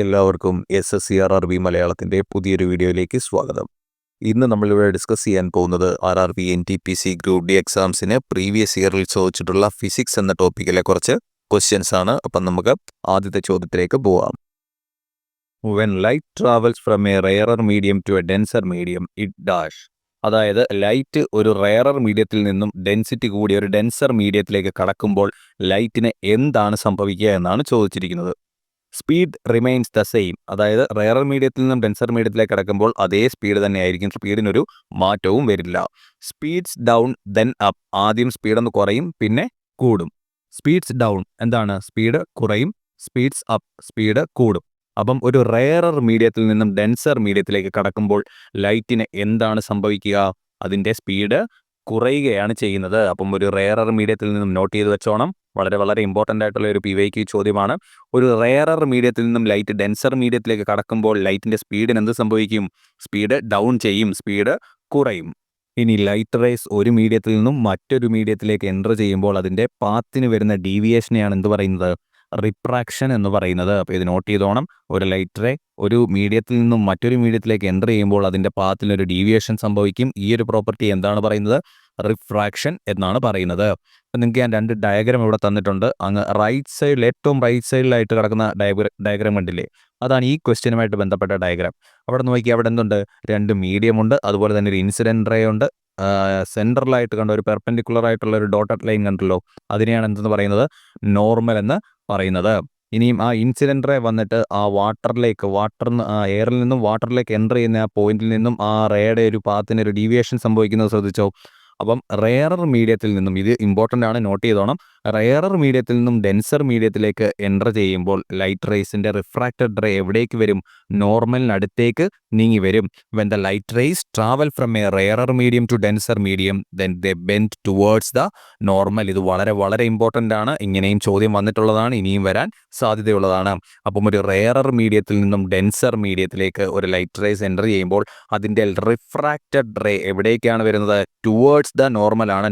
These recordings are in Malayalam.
എല്ലാവർക്കും S S C R R B മലയാളത്തിന്റെ പുതിയൊരു വീഡിയോയിലേക്ക് സ്വാഗതം. ഇന്ന് നമ്മളിവിടെ ഡിസ്കസ് ചെയ്യാൻ പോകുന്നത് R R B N T P C group D എക്സാംസിന് previous ഇയറിൽ ചോദിച്ചിട്ടുള്ള ഫിസിക്സ് എന്ന ടോപ്പിക്കിലെ കുറച്ച് ക്വസ്റ്റ്യൻസ് ആണ്. അപ്പം നമുക്ക് ആദ്യത്തെ ചോദ്യത്തിലേക്ക് പോവാം. When light travels from a rarer medium to a denser medium it dash അതായത് ലൈറ്റ് ഒരു റെയറർ മീഡിയത്തിൽ നിന്നും ഡെൻസിറ്റി കൂടിയ ഒരു ഡെൻസർ മീഡിയത്തിലേക്ക് കടക്കുമ്പോൾ ലൈറ്റിന് എന്താണ് സംഭവിക്കുക എന്നാണ് ചോദിച്ചിരിക്കുന്നത്. Speed remains the same. അതായത് റയർ മീഡിയത്തിൽ നിന്നും ഡെൻസർ മീഡിയത്തിലേക്ക് കിടക്കുമ്പോൾ അതേ സ്പീഡ് തന്നെയായിരിക്കും. സ്പീഡിനൊരു മാറ്റവും വരില്ല. സ്പീഡ്സ് ഡൗൺ ദെൻ അപ്പ് ആദ്യം സ്പീഡ് ഒന്ന് കുറയും പിന്നെ കൂടും. സ്പീഡ്സ് ഡൗൺ എന്താണ്? സ്പീഡ് കുറയും സ്പീഡ്സ് അപ്പ് സ്പീഡ് കൂടും. അപ്പം ഒരു റയറർ മീഡിയത്തിൽ നിന്നും ഡെൻസർ മീഡിയത്തിലേക്ക് കടക്കുമ്പോൾ ലൈറ്റിന് എന്താണ് സംഭവിക്കുക? അതിന്റെ സ്പീഡ് കുറയുകയാണ് ചെയ്യുന്നത്. അപ്പം ഒരു റെയറർ മീഡിയത്തിൽ നിന്നും നോട്ട് ചെയ്ത് വെച്ചോണം. വളരെ വളരെ ഇമ്പോർട്ടന്റ് ആയിട്ടുള്ള ഒരു പി വൈക്ക് ചോദ്യമാണ്. ഒരു റെയറർ മീഡിയത്തിൽ നിന്നും ലൈറ്റ് ഡെൻസർ മീഡിയത്തിലേക്ക് കടക്കുമ്പോൾ ലൈറ്റിന്റെ സ്പീഡിന് എന്ത് സംഭവിക്കും? സ്പീഡ് ഡൗൺ ചെയ്യും. സ്പീഡ് കുറയും. ഇനി ലൈറ്റ് റേസ് ഒരു മീഡിയത്തിൽ നിന്നും മറ്റൊരു മീഡിയത്തിലേക്ക് എന്റർ ചെയ്യുമ്പോൾ അതിന്റെ പാത്തിന് വരുന്ന ഡീവിയേഷനെയാണ് എന്ത് പറയുന്നത്? റിപ്രാക്ഷൻ എന്ന് പറയുന്നത്. അപ്പോൾ ഇത് നോട്ട് ചെയ്തോണം. ഒരു ലൈറ്ററെ ഒരു മീഡിയത്തിൽ നിന്നും മറ്റൊരു മീഡിയത്തിലേക്ക് എന്റർ ചെയ്യുമ്പോൾ അതിന്റെ പാത്തിൽ ഒരു ഡീവിയേഷൻ സംഭവിക്കും. ഈ ഒരു പ്രോപ്പർട്ടി എന്താണ് പറയുന്നത്? റിഫ്രാക്ഷൻ എന്നാണ് പറയുന്നത്. അപ്പം നിങ്ങൾക്ക് ഞാൻ രണ്ട് ഡയഗ്രാം ഇവിടെ തന്നിട്ടുണ്ട്. അങ്ങ് റൈറ്റ് സൈഡിൽ ഏറ്റവും റൈറ്റ് സൈഡിലായിട്ട് കിടക്കുന്ന ഡയഗ്രാം കണ്ടില്ലേ? അതാണ് ഈ ക്വസ്റ്റ്യനുമായിട്ട് ബന്ധപ്പെട്ട ഡയഗ്രാം അവിടെ നോക്കി അവിടെ എന്തുണ്ട്? രണ്ട് മീഡിയം ഉണ്ട്. അതുപോലെ തന്നെ ഒരു ഇൻസിഡന്റ് റേ ഉണ്ട്. സെൻട്രലായിട്ട് കണ്ട ഒരു പെർപെൻഡിക്കുലർ ആയിട്ടുള്ള ഒരു ഡോട്ടഡ് ലൈൻ കണ്ടല്ലോ. അതിനെയാണ് എന്തെന്ന് പറയുന്നത്? നോർമൽ എന്ന് പറയുന്നത്. ഇനിയും ആ ഇൻസിഡന്റ് വന്നിട്ട് ആ വാട്ടറിലേക്ക് വാട്ടർ എയറിൽ നിന്നും വാട്ടറിലേക്ക് എന്റർ ചെയ്യുന്ന ആ പോയിന്റിൽ നിന്നും ആ റേയുടെ ഒരു പാത്തിന് ഒരു ഡീവിയേഷൻ സംഭവിക്കുന്നത് ശ്രദ്ധിച്ചോ? അപ്പം റെയറർ മീഡിയത്തിൽ നിന്നും ഇത് ഇമ്പോർട്ടന്റ് ആണ് നോട്ട് ചെയ്തോണം. റെയറർ മീഡിയത്തിൽ നിന്നും ഡെൻസർ മീഡിയത്തിലേക്ക് എന്റർ ചെയ്യുമ്പോൾ ലൈറ്റ് റേസിന്റെ റിഫ്രാക്റ്റഡ് റേ എവിടേക്ക് വരും? നോർമലിനടുത്തേക്ക് നീങ്ങി വരും. When the light rays travel from a rarer medium to denser medium then the bend towards the normal ഇത് വളരെ വളരെ ഇമ്പോർട്ടന്റ് ആണ്. ഇങ്ങനെയും ചോദ്യം വന്നിട്ടുള്ളതാണ് ഇനിയും വരാൻ സാധ്യതയുള്ളതാണ്. അപ്പം ഒരു റെയറർ മീഡിയത്തിൽ നിന്നും ഡെൻസർ മീഡിയത്തിലേക്ക് ഒരു ലൈറ്റ് റേസ് എന്റർ ചെയ്യുമ്പോൾ അതിന്റെ റിഫ്രാക്റ്റഡ് റേ എവിടേക്കാണ് വരുന്നത്? ടുവേർഡ്സ് ദ നോർമലാണ്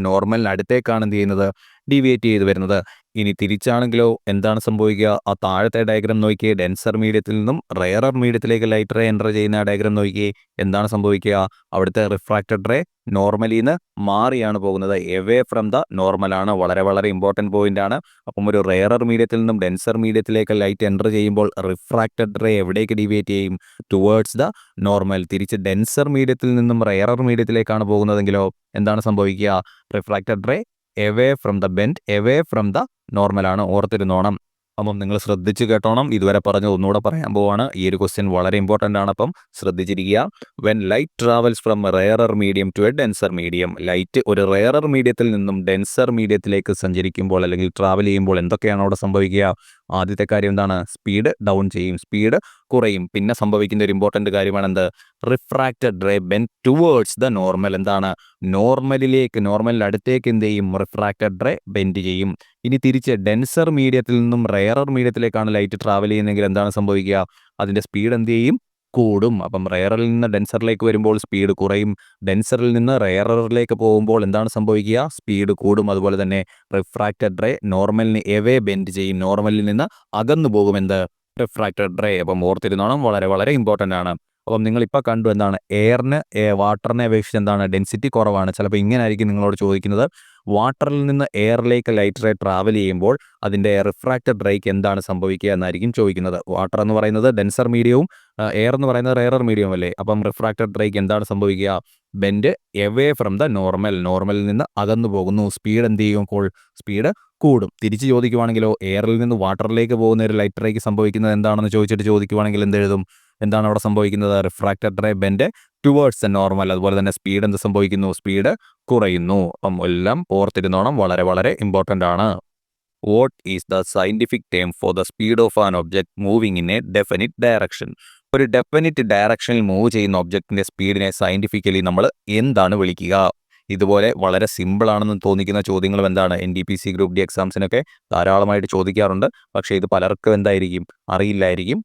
അടുത്തേക്കാണ് എന്ത് ചെയ്യുന്നത്? ഡീവിയേറ്റ് ചെയ്ത് വരുന്നത്. ഇനി തിരിച്ചാണെങ്കിലോ എന്താണ് സംഭവിക്കുക? ആ താഴത്തെ ഡയഗ്രാം നോക്കിയേ ഡെൻസർ മീഡിയത്തിൽ നിന്നും റെയറർ മീഡിയത്തിലേക്ക് ലൈറ്റ് റേ എന്റർ ചെയ്യുന്ന ഡയഗ്രാം നോക്കിയേ എന്താണ് സംഭവിക്കുക? അവിടുത്തെ റിഫ്രാക്റ്റഡ് റേ നോർമലിൽ നിന്ന് മാറിയാണ് പോകുന്നത്. എവേ ഫ്രം ദ നോർമലാണ് വളരെ വളരെ ഇമ്പോർട്ടന്റ് പോയിന്റ് ആണ്. അപ്പം ഒരു റെയറർ മീഡിയത്തിൽ നിന്നും ഡെൻസർ മീഡിയത്തിലേക്ക് ലൈറ്റ് എന്റർ ചെയ്യുമ്പോൾ റിഫ്രാക്റ്റഡ് റേ എവിടേക്ക് ഡിവേറ്റ് ചെയ്യും? ടുവേർഡ്സ് ദ നോർമൽ തിരിച്ച് ഡെൻസർ മീഡിയത്തിൽ നിന്നും റെയറർ മീഡിയത്തിലേക്കാണ് പോകുന്നതെങ്കിലോ എന്താണ് സംഭവിക്കുക? Refracted ray away from the bend away from the നോർമലാണ് ഓർത്തിരുന്നോണം. അപ്പം നിങ്ങൾ ശ്രദ്ധിച്ച് കേട്ടോണം. ഇതുവരെ പറഞ്ഞ ഒന്നുകൂടെ പറയാൻ പോവാണ്. ഈ ഒരു ക്വസ്റ്റ്യൻ വളരെ ഇമ്പോർട്ടന്റ് ആണ്. അപ്പം ശ്രദ്ധിച്ചിരിക്കുക. When light travels from rarer medium to a denser medium light ഒരു റെയറർ മീഡിയത്തിൽ നിന്നും ഡെൻസർ മീഡിയത്തിലേക്ക് സഞ്ചരിക്കുമ്പോൾ അല്ലെങ്കിൽ ട്രാവൽ ചെയ്യുമ്പോൾ എന്തൊക്കെയാണ് അവിടെ സംഭവിക്കുക? ആദ്യത്തെ കാര്യം എന്താണ്? സ്പീഡ് ഡൗൺ ചെയ്യും. സ്പീഡ് കുറയും. പിന്നെ സംഭവിക്കുന്ന ഒരു ഇമ്പോർട്ടന്റ് കാര്യമാണ് എന്ത്? Refracted ray bend towards the normal എന്താണ്? നോർമലിലേക്ക് നോർമലിന്റെ അടുത്തേക്ക് എന്ത് ചെയ്യും? റിഫ്രാക്റ്റഡ് റേ ബെൻഡ് ചെയ്യും. ഇനി തിരിച്ച് ഡെൻസർ മീഡിയത്തിൽ നിന്നും റെയറർ മീഡിയത്തിലേക്കാണ് ലൈറ്റ് ട്രാവൽ ചെയ്യുന്നതെങ്കിൽ എന്താണ് സംഭവിക്കുക? അതിന്റെ സ്പീഡ് എന്ത് ചെയ്യും? കൂടും. അപ്പം റയറിൽ നിന്ന് ഡെൻസറിലേക്ക് വരുമ്പോൾ സ്പീഡ് കുറയും. ഡെൻസറിൽ നിന്ന് റയറിലേക്ക് പോകുമ്പോൾ എന്താണ് സംഭവിക്കുക? സ്പീഡ് കൂടും. അതുപോലെ തന്നെ റിഫ്രാക്റ്റഡ് റേ നോർമലിന് എവേ ബെൻഡ് ചെയ്യും. നോർമലിൽ നിന്ന് അകന്നു പോകും. എന്ത്? റിഫ്രാക്റ്റഡ് റേ അപ്പം ഓർത്തിരുന്നോണം. വളരെ വളരെ ഇമ്പോർട്ടന്റ് ആണ്. അപ്പം നിങ്ങളിപ്പോൾ കണ്ടു എന്താണ്? എയറിന് വാട്ടറിനെ അപേക്ഷിച്ച് എന്താണ്? ഡെൻസിറ്റി കുറവാണ്. ചിലപ്പോൾ ഇങ്ങനെ ആയിരിക്കും നിങ്ങളോട് ചോദിക്കുന്നത്. വാട്ടറിൽ നിന്ന് എയറിലേക്ക് ലൈറ്റ് റേ ട്രാവൽ ചെയ്യുമ്പോൾ അതിന്റെ റിഫ്രാക്റ്റഡ് ബ്രേക്ക് എന്താണ് സംഭവിക്കുക എന്നായിരിക്കും ചോദിക്കുന്നത്. വാട്ടർ എന്ന് പറയുന്നത് ഡെൻസർ മീഡിയവും എയർ എന്ന് പറയുന്നത് റെയറർ മീഡിയവും അല്ലേ? അപ്പം റിഫ്രാക്റ്റഡ് ബ്രേക്ക് എന്താണ് സംഭവിക്കുക? Bend away from the normal നോർമലിൽ നിന്ന് അകന്നു പോകുന്നു. സ്പീഡ് എന്ത് ചെയ്യുമ്പോൾ സ്പീഡ് കൂടും. തിരിച്ച് ചോദിക്കുവാണെങ്കിലോ എയറിൽ നിന്ന് വാട്ടറിലേക്ക് പോകുന്ന ഒരു ലൈറ്റ് റേക്ക് സംഭവിക്കുന്നത് എന്താണെന്ന് ചോദിച്ചിട്ട് ചോദിക്കുവാണെങ്കിൽ എന്തെഴുതും? എന്താണ് അവിടെ സംഭവിക്കുന്നത്? Refracted ray bend towards normal അതുപോലെ തന്നെ സ്പീഡ് എന്ത് സംഭവിക്കുന്നു? സ്പീഡ് കുറയുന്നു. അപ്പം എല്ലാം ഓർത്തിരുന്നോണം വളരെ വളരെ ഇമ്പോർട്ടന്റ് ആണ്. What is the scientific term for the speed of an object moving in a definite direction ഒരു ഡെഫിനിറ്റ് ഡയറക്ഷനിൽ മൂവ് ചെയ്യുന്ന ഒബ്ജക്റ്റിന്റെ സ്പീഡിനെ സയന്റിഫിക്കലി നമ്മൾ എന്താണ് വിളിക്കുക? ഇതുപോലെ വളരെ സിമ്പിൾ ആണെന്ന് തോന്നിക്കുന്ന ചോദ്യങ്ങളും എന്താണ്? N D P C group D എക്സാംസിനൊക്കെ ധാരാളമായിട്ട് ചോദിക്കാറുണ്ട്. പക്ഷേ ഇത് പലർക്കും എന്തായിരിക്കും? അറിയില്ലായിരിക്കും.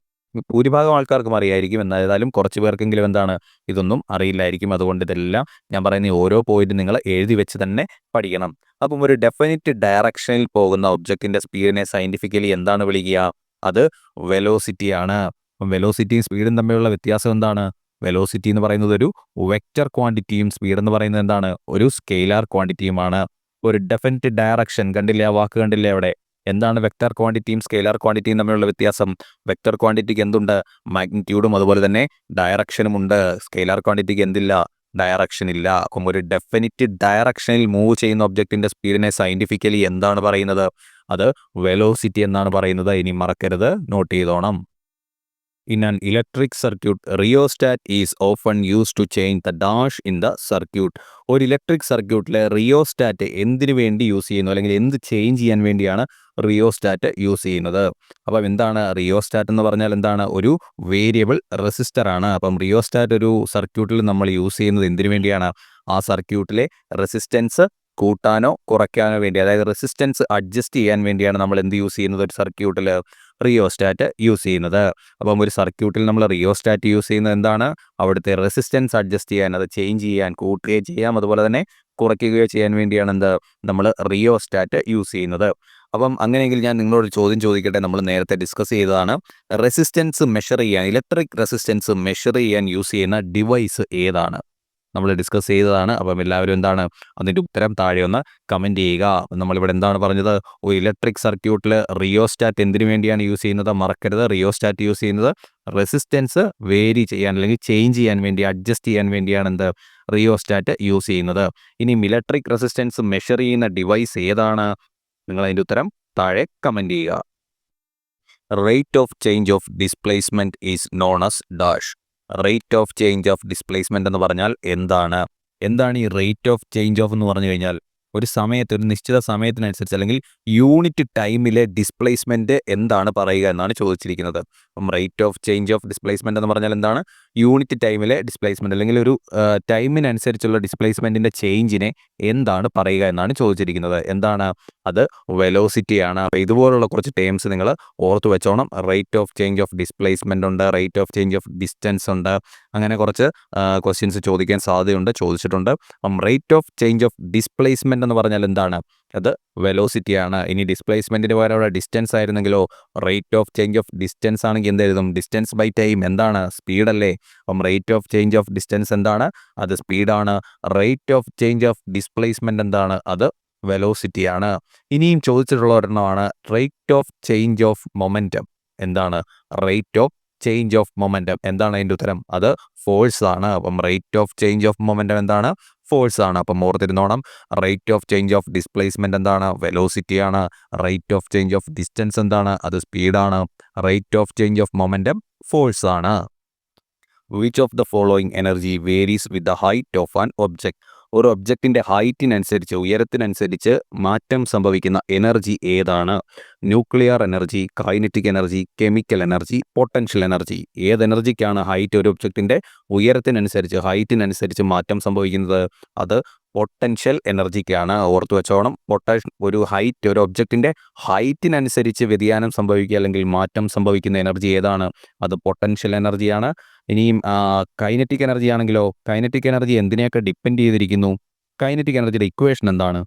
ഭൂരിഭാഗം ആൾക്കാർക്കും അറിയായിരിക്കും. എന്നാലും കുറച്ച് പേർക്കെങ്കിലും എന്താണ് ഇതൊന്നും അറിയില്ലായിരിക്കും. അതുകൊണ്ട് ഇതെല്ലാം ഞാൻ പറയുന്ന ഓരോ പോയിന്റ് നിങ്ങൾ എഴുതി വെച്ച് തന്നെ പഠിക്കണം. അപ്പം ഒരു ഡെഫിനിറ്റ് ഡയറക്ഷനിൽ പോകുന്ന ഒബ്ജക്റ്റിന്റെ സ്പീഡിനെ സയന്റിഫിക്കലി എന്താണ് വിളിക്കുക? അത് വെലോസിറ്റി ആണ്. അപ്പം വെലോസിറ്റിയും സ്പീഡും തമ്മിലുള്ള വ്യത്യാസം എന്താണ്? വെലോസിറ്റി എന്ന് പറയുന്നത് ഒരു വെക്റ്റർ ക്വാണ്ടിറ്റിയും സ്പീഡ് എന്ന് പറയുന്നത് എന്താണ്? ഒരു സ്കെയിലാർ ക്വാണ്ടിറ്റിയുമാണ് ഒരു ഡെഫിനറ്റ് ഡയറക്ഷൻ കണ്ടില്ലേ? വാക്ക് കണ്ടില്ലേ അവിടെ? എന്താണ് വെക്ടർ ക്വാണ്ടിറ്റിയും സ്കെയിലർ ക്വാണ്ടിറ്റിയും തമ്മിലുള്ള വ്യത്യാസം? വെക്ടർ ക്വാണ്ടിറ്റിക്ക് എന്തുണ്ട്? മാഗ്നിറ്റ്യൂഡും അതുപോലെ തന്നെ ഡയറക്ഷനും ഉണ്ട്. സ്കെയിലർ ക്വാണ്ടിറ്റിക്ക് എന്തില്ല? ഡയറക്ഷൻ ഇല്ല. അപ്പം ഒരു ഡെഫിനിറ്റ് ഡയറക്ഷനിൽ മൂവ് ചെയ്യുന്ന ഒബ്ജക്റ്റിന്റെ സ്പീഡിനെ സയന്റിഫിക്കലി എന്താണ് പറയുന്നത്? അത് വെലോസിറ്റി എന്നാണ് പറയുന്നത്. ഇനി മറക്കരുത്. നോട്ട് ചെയ്തോണം. In an electric circuit rheostat is often use to change the dash in the circuit ഒരു ഇലക്ട്രിക് സർക്യൂട്ടിലെ റിയോസ്റ്റാറ്റ് എന്തിനു വേണ്ടി യൂസ് ചെയ്യുന്നു? അല്ലെങ്കിൽ എന്ത് ചേഞ്ച് ചെയ്യാൻ വേണ്ടിയാണ് റിയോസ്റ്റാറ്റ് യൂസ് ചെയ്യുന്നത്? അപ്പം എന്താണ് റിയോസ്റ്റാറ്റ് എന്ന് പറഞ്ഞാൽ എന്താണ്? ഒരു വേരിയബിൾ റെസിസ്റ്റർ ആണ്. അപ്പം റിയോസ്റ്റാറ്റ് ഒരു സർക്യൂട്ടിൽ നമ്മൾ യൂസ് ചെയ്യുന്നത് എന്തിനു വേണ്ടിയാണ്? ആ സർക്യൂട്ടിലെ റെസിസ്റ്റൻസ് കൂട്ടാനോ കുറയ്ക്കാനോ വേണ്ടി അതായത് റെസിസ്റ്റൻസ് അഡ്ജസ്റ്റ് ചെയ്യാൻ വേണ്ടിയാണ് നമ്മൾ എന്ത് യൂസ് ചെയ്യുന്നത്? ഒരു സർക്യൂട്ടിൽ റിയോസ്റ്റാറ്റ് യൂസ് ചെയ്യുന്നത്. അപ്പം ഒരു സർക്യൂട്ടിൽ നമ്മൾ റിയോസ്റ്റാറ്റ് യൂസ് ചെയ്യുന്നത് എന്താണ്? അവിടുത്തെ റെസിസ്റ്റൻസ് അഡ്ജസ്റ്റ് ചെയ്യാൻ അത് ചേഞ്ച് ചെയ്യാൻ കൂട്ടുകയോ ചെയ്യാം. അതുപോലെ തന്നെ കുറയ്ക്കുകയോ ചെയ്യാൻ വേണ്ടിയാണ് എന്ത്? നമ്മൾ റിയോസ്റ്റാറ്റ് യൂസ് ചെയ്യുന്നത്. അപ്പം അങ്ങനെയെങ്കിൽ ഞാൻ നിങ്ങളോട് ചോദ്യം ചോദിക്കട്ടെ? നമ്മൾ നേരത്തെ ഡിസ്കസ് ചെയ്തതാണ്. റെസിസ്റ്റൻസ് മെഷർ ചെയ്യാൻ ഇലക്ട്രിക് റെസിസ്റ്റൻസ് മെഷർ ചെയ്യാൻ യൂസ് ചെയ്യുന്ന ഡിവൈസ് ഏതാണ്? നമ്മൾ ഡിസ്കസ് ചെയ്തതാണ്. അപ്പം എല്ലാവരും എന്താണ് അതിന്റെ ഉത്തരം താഴെ ഒന്ന് കമന്റ് ചെയ്യുക. നമ്മളിവിടെ എന്താണ് പറഞ്ഞത്? ഒരു ഇലക്ട്രിക് സർക്യൂട്ടിൽ റിയോസ്റ്റാറ്റ് എന്തിനു വേണ്ടിയാണ് യൂസ് ചെയ്യുന്നത്? മറക്കരുത്. റിയോസ്റ്റാറ്റ് യൂസ് ചെയ്യുന്നത് റെസിസ്റ്റൻസ് വേരി ചെയ്യാൻ അല്ലെങ്കിൽ ചേഞ്ച് ചെയ്യാൻ വേണ്ടി അഡ്ജസ്റ്റ് ചെയ്യാൻ വേണ്ടിയാണ് എന്ത്? റിയോസ്റ്റാറ്റ് യൂസ് ചെയ്യുന്നത്. ഇനി ഇലക്ട്രിക് റെസിസ്റ്റൻസ് മെഷർ ചെയ്യുന്ന ഡിവൈസ് ഏതാണ്? നിങ്ങൾ അതിന്റെ ഉത്തരം താഴെ കമന്റ് ചെയ്യുക. Rate of change of displacement is known as dash rate of change of displacement എന്ന് പറഞ്ഞാൽ എന്താണ്? എന്താണ് ഈ റേറ്റ് ഓഫ് ചേഞ്ച് ഓഫ് എന്ന് പറഞ്ഞു കഴിഞ്ഞാൽ? ഒരു സമയത്ത് ഒരു നിശ്ചിത സമയത്തിനനുസരിച്ച് അല്ലെങ്കിൽ യൂണിറ്റ് ടൈമിലെ ഡിസ്പ്ലേസ്മെന്റ് എന്താണ് പറയുക എന്നാണ് ചോദിച്ചിരിക്കുന്നത്. അപ്പം rate of change of displacement എന്ന് പറഞ്ഞാൽ എന്താണ്? യൂണിറ്റ് ടൈമിലെ ഡിസ്പ്ലേസ്മെന്റ് അല്ലെങ്കിൽ ഒരു ടൈമിനനുസരിച്ചുള്ള ഡിസ്പ്ലേസ്മെന്റിന്റെ ചേഞ്ചിനെ എന്താണ് പറയുക എന്നാണ് ചോദിച്ചിരിക്കുന്നത്. എന്താണ്? അത് വെലോസിറ്റിയാണ് അപ്പോൾ ഇതുപോലുള്ള കുറച്ച് ടേംസ് നിങ്ങൾ ഓർത്ത് വെച്ചോണം. Rate of change of displacement ഉണ്ട് rate of change of distance ഉണ്ട് അങ്ങനെ കുറച്ച് ക്വസ്റ്റ്യൻസ് ചോദിക്കാൻ സാധ്യതയുണ്ട് ചോദിച്ചിട്ടുണ്ട്. അപ്പം rate of change of displacement എന്ന് പറഞ്ഞാൽ എന്താണ്? അത് വെലോസിറ്റിയാണ് ഇനി ഡിസ്പ്ലേസ്മെന്റിന് പകരം distance ആയിരുന്നെങ്കിലോ rate of change of distance ആണെങ്കിൽ എന്ത് എഴുതും? ഡിസ്റ്റൻസ് ബൈ ടൈം എന്താണ്? സ്പീഡല്ലേ അപ്പം rate of change of distance എന്താണ്? അത് സ്പീഡാണ് rate of change of displacement എന്താണ്? അത് വെലോസിറ്റിയാണ് ഇനിയും ചോദിച്ചിട്ടുള്ള ഒരെണ്ണമാണ്. Rate of change of momentum എന്താണ്? Rate of change of momentum എന്താണ് അതിന്റെ ഉത്തരം? അത് ഫോഴ്സ് ആണ്. അപ്പം rate of change of momentum എന്താണ്? ഫോഴ്സ് ആണ്. അപ്പം ഓർത്തിരുന്നോണം. Rate of change of displacement എന്താണ്? വെലോസിറ്റി ആണ്. Rate of change of distance എന്താണ്? അത് സ്പീഡാണ് rate of change of momentum force ആണ്. Which of the following energy varies with the height of an object ഒരു ഒബ്ജക്റ്റിന്റെ ഹൈറ്റിനനുസരിച്ച് ഉയരത്തിനനുസരിച്ച് മാറ്റം സംഭവിക്കുന്ന എനർജി ഏതാണ്? Nuclear energy kinetic energy chemical energy potential energy ഏത് എനർജിക്കാണ് ഹൈറ്റ് ഒരു ഒബ്ജക്റ്റിന്റെ ഉയരത്തിനനുസരിച്ച് ഹൈറ്റിനനുസരിച്ച് മാറ്റം സംഭവിക്കുന്നത്? അത് പൊട്ടൻഷ്യൽ എനർജിക്കാണ് ഓർത്തു വെച്ചോണം. പൊട്ട ഒരു ഹൈറ്റ് ഒരു ഒബ്ജക്റ്റിന്റെ ഹൈറ്റിനനുസരിച്ച് വ്യതിയാനം സംഭവിക്കുക അല്ലെങ്കിൽ മാറ്റം സംഭവിക്കുന്ന എനർജി ഏതാണ്? അത് പൊട്ടൻഷ്യൽ എനർജിയാണ് ഇനിയും കൈനറ്റിക് എനർജി ആണെങ്കിലോ കൈനറ്റിക് എനർജി എന്തിനെയൊക്കെ ഡിപ്പെൻഡ് ചെയ്തിരിക്കുന്നു? കൈനറ്റിക് എനർജിയുടെ ഇക്വേഷൻ എന്താണ്?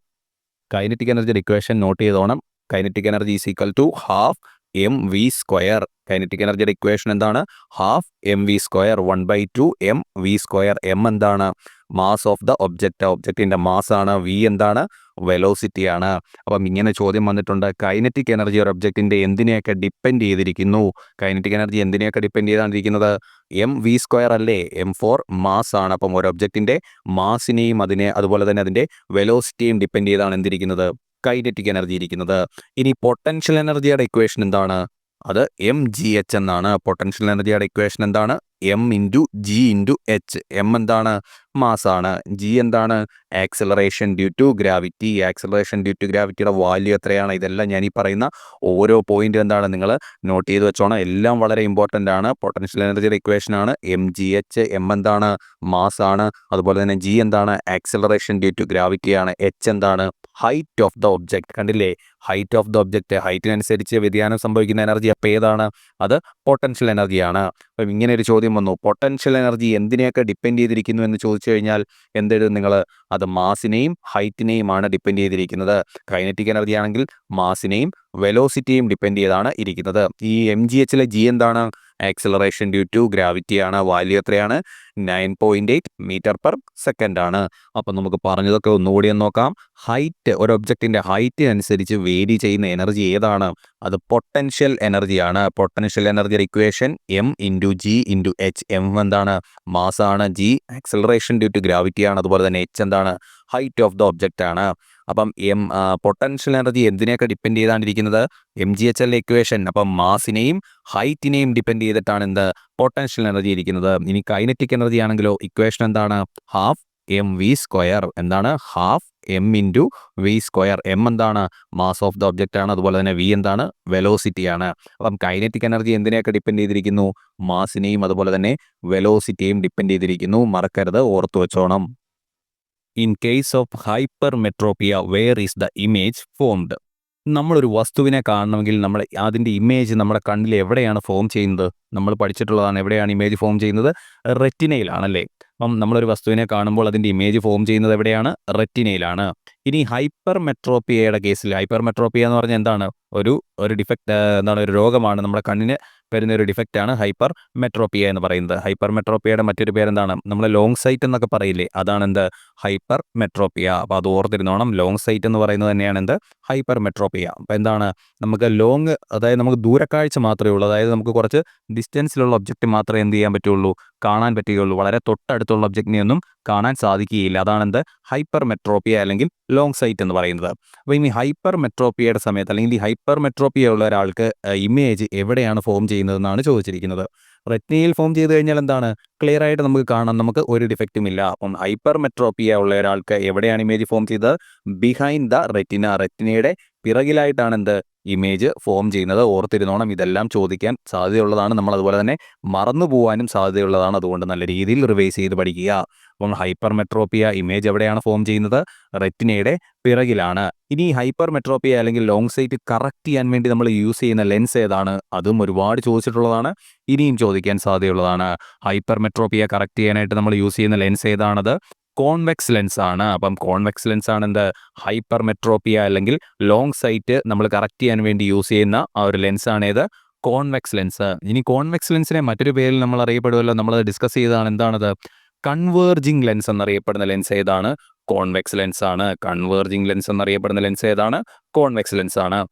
കൈനറ്റിക് എനർജിയുടെ equation note ചെയ്തോണം. Kinetic energy is equal to half M V square kinetic എനർജിയുടെ ഇക്വേഷൻ എന്താണ്? Half M V square one by two M V square M എന്താണ്? മാസ് ഓഫ് ദ ഒബ്ജക്റ്റ് ഒബ്ജക്റ്റിന്റെ മാസാണ് വി എന്താണ്? വെലോസിറ്റി ആണ്. അപ്പം ഇങ്ങനെ ചോദ്യം വന്നിട്ടുണ്ട് കൈനറ്റിക് എനർജി ഒരു ഒബ്ജക്റ്റിന്റെ എന്തിനെയൊക്കെ ഡിപ്പെൻഡ് ചെയ്തിരിക്കുന്നു? കൈനറ്റിക് എനർജി എന്തിനെയൊക്കെ ഡിപ്പെൻഡ് ചെയ്താണ് ഇരിക്കുന്നത്? എം വി സ്ക്വയർ അല്ലേ? എം ഫോർ മാസ് ആണ്. അപ്പം ഒരു ഒബ്ജക്റ്റിന്റെ മാസിനെയും അതിനെ അതുപോലെ തന്നെ അതിന്റെ വെലോസിറ്റിയും ഡിപ്പെൻഡ് ചെയ്താണ് എന്തിരിക്കുന്നത്? കൈനറ്റിക് എനർജി ഇരിക്കുന്നത്. ഇനി പൊട്ടൻഷ്യൽ എനർജിയുടെ ഇക്വേഷൻ എന്താണ്? അത് എം ജി എച്ച് എന്നാണ്. പൊട്ടൻഷ്യൽ എനർജിയുടെ ഇക്വേഷൻ എന്താണ്? M into G into H M എന്താണ്? മാസാണ്. ജി എന്താണ്? Acceleration due to gravity acceleration due to ഗ്രാവിറ്റിയുടെ value എത്രയാണ്? ഇതെല്ലാം ഞാൻ ഈ പറയുന്ന ഓരോ പോയിന്റ് എന്താണ് നിങ്ങൾ നോട്ട് ചെയ്ത് വെച്ചോണം. എല്ലാം വളരെ ഇമ്പോർട്ടന്റ് ആണ്. പൊട്ടൻഷ്യൽ എനർജിയുടെ ഇക്വേഷൻ ആണ്. എം ജി എച്ച് എം എന്താണ്? മാസ് ആണ് അതുപോലെ തന്നെ ജി എന്താണ്? ആക്സലറേഷൻ ഡ്യൂ ടു ഗ്രാവിറ്റി ആണ്. എച്ച് എന്താണ്? ഹൈറ്റ് ഓഫ് ദ ഒബ്ജക്റ്റ് കണ്ടില്ലേ? ഹൈറ്റ് ഓഫ് ദ ഒബ്ജക്റ്റ് ഹൈറ്റിനനുസരിച്ച് വ്യതിയാനം സംഭവിക്കുന്ന എനർജി അപ്പോൾ ഏതാണ്? അത് പൊട്ടൻഷ്യൽ എനർജിയാണ് അപ്പം ഇങ്ങനെ ഒരു ചോദ്യം വന്നു. പൊട്ടൻഷ്യൽ എനർജി എന്തിനെയൊക്കെ ഡിപ്പെൻഡ് ചെയ്തിരിക്കുന്നു എന്ന് ചോദിച്ചു കഴിഞ്ഞാൽ എന്തെഴുതും നിങ്ങൾ? അത് മാസിനെയും ഹൈറ്റിനെയുമാണ് ഡിപ്പെൻഡ് ചെയ്തിരിക്കുന്നത്. കൈനറ്റിക് എനർജി ആണെങ്കിൽ മാസിനെയും വെലോസിറ്റിയും ഡിപ്പെൻഡ് ചെയ്താണ് ഇരിക്കുന്നത്. ഈ എം ജി എച്ചിലെ ജി എന്താണ്? ആക്സിലറേഷൻ ഡ്യൂ ടു ഗ്രാവിറ്റിയാണ് വാല്യൂ എത്രയാണ്? Nine point eight metre per second ആണ്. അപ്പം നമുക്ക് പറഞ്ഞതൊക്കെ ഒന്നുകൂടി ഒന്ന് നോക്കാം. ഹൈറ്റ് ഒരു ഒബ്ജക്റ്റിന്റെ ഹൈറ്റിനനുസരിച്ച് വേരി ചെയ്യുന്ന എനർജി ഏതാണ്? അത് പൊട്ടൻഷ്യൽ എനർജിയാണ് potential energy equation M into G into H M എന്താണ്? മാസാണ് ജി ആക്സിലറേഷൻ ഡ്യൂ ടു ഗ്രാവിറ്റിയാണ് അതുപോലെ തന്നെ എച്ച് എന്താണ്? ഹൈറ്റ് ഓഫ് ദ ഒബ്ജക്റ്റ് ആണ്. അപ്പം എം പൊട്ടൻഷ്യൽ എനർജി എന്തിനെയൊക്കെ depend ചെയ്താണ്ടിരിക്കുന്നത്? M G H L equation അപ്പം മാസിനെയും ഹൈറ്റിനെയും ഡിപ്പെൻഡ് ചെയ്തിട്ടാണ് എന്ത്? പൊട്ടൻഷ്യൽ എനർജി ഇരിക്കുന്നത്. ഇനി കൈനറ്റിക് എനർജി ആണെങ്കിലോ ഇക്വേഷൻ എന്താണ്? ഹാഫ് എം വി സ്ക്വയർ എന്താണ്? Half M into V square M എന്താണ്? മാസ് ഓഫ് ദ ഒബ്ജക്റ്റ് ആണ്. അതുപോലെ തന്നെ വി എന്താണ്? വെലോസിറ്റി ആണ്. അപ്പം കൈനറ്റിക് എനർജി എന്തിനെയൊക്കെ ഡിപ്പെൻഡ് ചെയ്തിരിക്കുന്നു? മാസിനെയും അതുപോലെ തന്നെ വെലോസിറ്റിയെയും ഡിപ്പെൻഡ് ചെയ്തിരിക്കുന്നു. മറക്കരുത്. ഓർത്തു വെച്ചോണം. In case of hypermetropia where is the image formed. നമ്മളൊരു വസ്തുവിനെ കാണണമെങ്കിൽ നമ്മൾ അതിന്റെ ഇമേജ് നമ്മുടെ കണ്ണിൽ എവിടെയാണ് ഫോം ചെയ്യുന്നത്? നമ്മൾ പഠിച്ചിട്ടുള്ളതാണ് എവിടെയാണ് ഇമേജ് ഫോം ചെയ്യുന്നത്? റെറ്റിനയിലാണല്ലേ? അപ്പം നമ്മളൊരു വസ്തുവിനെ കാണുമ്പോൾ അതിന്റെ ഇമേജ് ഫോം ചെയ്യുന്നത് എവിടെയാണ്? റെറ്റിനയിലാണ്. ഇനി ഹൈപ്പർ മെട്രോപ്പിയയുടെ കേസിൽ ഹൈപ്പർ മെട്രോപ്പിയ എന്ന് പറഞ്ഞാൽ എന്താണ്? ഒരു ഒരു ഡിഫക്റ്റ് എന്താണ്? ഒരു രോഗമാണ് നമ്മുടെ കണ്ണിന് വരുന്ന ഒരു ഡിഫക്റ്റാണ് ഹൈപ്പർ മെട്രോപ്പിയ എന്ന് പറയുന്നത്. ഹൈപ്പർ മെട്രോപ്പിയയുടെ മറ്റൊരു പേരെന്താണ്? നമ്മൾ ലോങ് സൈറ്റ് എന്നൊക്കെ പറയില്ലേ? അതാണ് എന്ത് ഹൈപ്പർ മെട്രോപ്പിയ അപ്പോൾ അത് ഓർത്തിരുന്നോണം. ലോങ് സൈറ്റ് എന്ന് പറയുന്നത് തന്നെയാണ് എന്ത്? ഹൈപ്പർ മെട്രോപ്പിയ അപ്പോൾ എന്താണ്? നമുക്ക് ലോങ് അതായത് നമുക്ക് ദൂരക്കാഴ്ച മാത്രമേ ഉള്ളൂ. അതായത് നമുക്ക് കുറച്ച് ഡിസ്റ്റൻസിലുള്ള ഒബ്ജക്റ്റ് മാത്രമേ എന്ത് ചെയ്യാൻ പറ്റുള്ളൂ? കാണാൻ പറ്റുകയുള്ളൂ. വളരെ തൊട്ടടുത്തുള്ള ഒബ്ജക്റ്റിനെ ഒന്നും കാണാൻ സാധിക്കുകയില്ല. അതാണ് എന്ത് ഹൈപ്പർ മെട്രോപ്പിയ അല്ലെങ്കിൽ ലോങ് സൈറ്റ് എന്ന് പറയുന്നത്. അപ്പോൾ ഇനി ഹൈപ്പർ മെട്രോപ്പിയയുടെ സമയത്ത് അല്ലെങ്കിൽ ഈ ഹൈപ്പർ മെട്രോപ്പിയ ഉള്ള ഒരാൾക്ക് ഇമേജ് എവിടെയാണ് ഫോം ചെയ്യുന്നതെന്നാണ് ചോദിച്ചിരിക്കുന്നത്. റെറ്റ്നയിൽ ഫോം ചെയ്ത് കഴിഞ്ഞാൽ എന്താണ്? ക്ലിയർ ആയിട്ട് നമുക്ക് കാണാം. നമുക്ക് ഒരു ഡിഫക്റ്റും ഇല്ല. അപ്പം ഹൈപ്പർ മെട്രോപ്പിയ ഉള്ള ഒരാൾക്ക് എവിടെയാണ് ഇമേജ് ഫോം ചെയ്തത്? Behind the retina. റെറ്റിനയുടെ പിറകിലായിട്ടാണ് എന്ത് ഇമേജ് ഫോം ചെയ്യുന്നത്? ഓർത്തിരുന്നോണം ഇതെല്ലാം ചോദിക്കാൻ സാധ്യതയുള്ളതാണ്. നമ്മൾ അതുപോലെ തന്നെ മറന്നു പോകാനും സാധ്യതയുള്ളതാണ്. അതുകൊണ്ട് നല്ല രീതിയിൽ റിവൈസ് ചെയ്ത് പഠിക്കുക. അപ്പം ഹൈപ്പർ മെട്രോപ്പിയ ഇമേജ് എവിടെയാണ് ഫോം ചെയ്യുന്നത്? റെറ്റിനയുടെ പിറകിലാണ്. ഇനി ഹൈപ്പർ മെട്രോപ്പിയ അല്ലെങ്കിൽ ലോങ് സൈറ്റ് കറക്റ്റ് ചെയ്യാൻ വേണ്ടി നമ്മൾ യൂസ് ചെയ്യുന്ന ലെൻസ് ഏതാണ്? അതും ഒരുപാട് ചോദിച്ചിട്ടുള്ളതാണ്. ഇനിയും ചോദിക്കാൻ സാധ്യതയുള്ളതാണ്. ഹൈപ്പർ മെട്രോപ്പിയ കറക്റ്റ് ചെയ്യാനായിട്ട് നമ്മൾ യൂസ് ചെയ്യുന്ന ലെൻസ് ഏതാണത്? കോൺവെക്സ് ലെൻസ് ആണ്. അപ്പം കോൺവെക്സ് ലെൻസ് ആണ് എന്ത്? ഹൈപ്പർ മെട്രോപ്പിയ അല്ലെങ്കിൽ ലോങ് സൈറ്റ് നമ്മൾ കറക്റ്റ് ചെയ്യാൻ വേണ്ടി യൂസ് ചെയ്യുന്ന ആ ഒരു ലെൻസ് ആണ് കോൺവെക്സ് ലെൻസ് ഇനി കോൺവെക്സ് ലെൻസിനെ മറ്റൊരു പേരിൽ നമ്മൾ അറിയപ്പെടുമല്ലോ. നമ്മൾ ഡിസ്കസ് ചെയ്തതാണ് എന്താണത്? കൺവേർജിങ് ലെൻസ് എന്നറിയപ്പെടുന്ന ലെൻസ് ഏതാണ്? കോൺവെക്സ് ലെൻസ് ആണ്. കൺവേർജിങ് ലെൻസ് എന്നറിയപ്പെടുന്ന ലെൻസ് ഏതാണ്? കോൺവെക്സ് ലെൻസ് ആണ്.